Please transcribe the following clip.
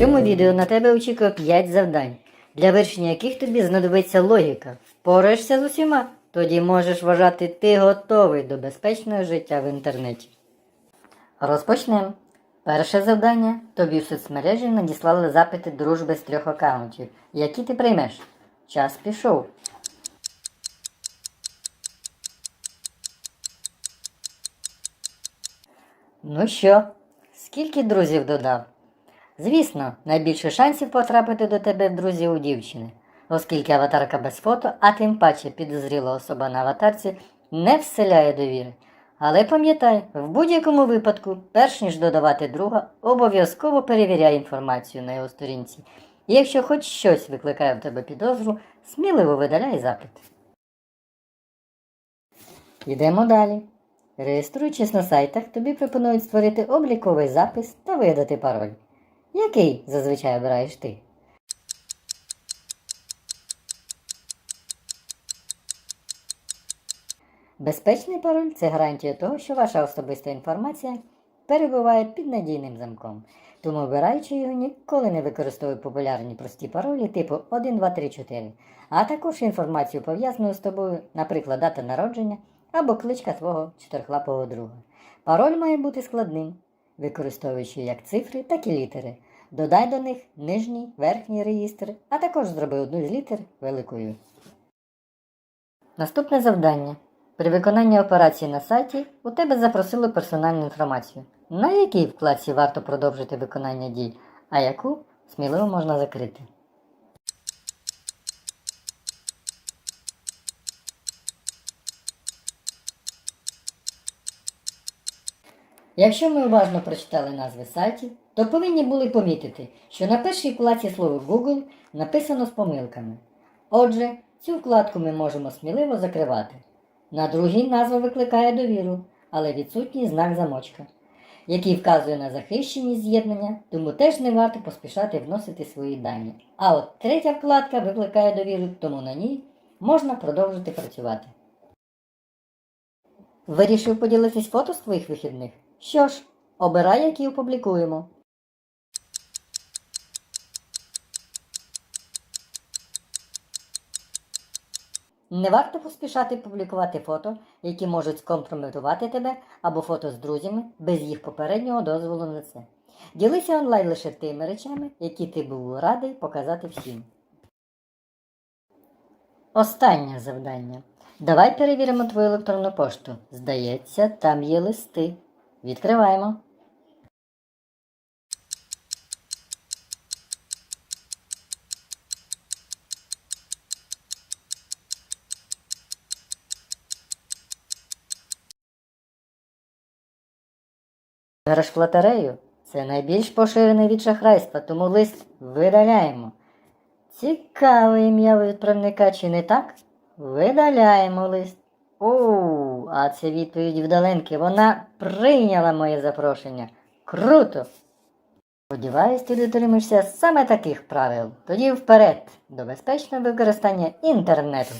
цьому відео на тебе очікує 5 завдань, для вирішення яких тобі знадобиться логіка. Впораєшся з усіма, тоді можеш вважати, ти готовий до безпечного життя в інтернеті. Розпочнемо. Перше завдання. Тобі в соцмережі надіслали запити дружби з трьох аккаунтів, які ти приймеш. Час пішов. Ну що, скільки друзів додав? Звісно, найбільше шансів потрапити до тебе в друзі у дівчини, оскільки аватарка без фото, а тим паче підозріла особа на аватарці, не вселяє довіри. Але пам'ятай, в будь-якому випадку, перш ніж додавати друга, обов'язково перевіряй інформацію на його сторінці. І якщо хоч щось викликає в тебе підозру, сміливо видаляй запит. Йдемо далі. Реєструючись на сайтах, тобі пропонують створити обліковий запис та видати пароль. Який зазвичай обираєш ти? Безпечний пароль це гарантія того, що ваша особиста інформація перебуває під надійним замком. Тому обираючи його, ніколи не використовуй популярні прості паролі типу 1, 2, 3, 4, а також інформацію пов'язану з тобою, наприклад, дата народження або кличка твого чотирхлапого друга. Пароль має бути складним, використовуючи як цифри, так і літери. Додай до них нижній, верхній реєстр, а також зроби одну з літер великою. Наступне завдання. При виконанні операції на сайті у тебе запросили персональну інформацію, на якій вкладці варто продовжити виконання дій, а яку сміливо можна закрити. Якщо ми уважно прочитали назви сайтів, то повинні були помітити, що на першій вкладці слово Google написано з помилками. Отже, цю вкладку ми можемо сміливо закривати. На другій назва викликає довіру, але відсутній знак замочка, який вказує на захищеність з'єднання, тому теж не варто поспішати вносити свої дані. А от третя вкладка викликає довіру, тому на ній можна продовжити працювати. Вирішив поділитись фото з твоїх вихідних? Що ж, обирай, які опублікуємо. Не варто поспішати публікувати фото, які можуть скомпрометувати тебе або фото з друзями без їх попереднього дозволу на це. Ділися онлайн лише тими речами, які ти був радий показати всім. Останнє завдання. Давай перевіримо твою електронну пошту. Здається, там є листи. Відкриваємо. Граш в лотерею це найбільш поширений від шахрайства, тому лист видаляємо. Цікаве ім'я відправника, чи не так? Видаляємо лист. Оу, а це відповідь вдаленки. Вона прийняла моє запрошення. Круто! Сподіваюсь, ти дотримуєшся саме таких правил. Тоді вперед до безпечного використання інтернету.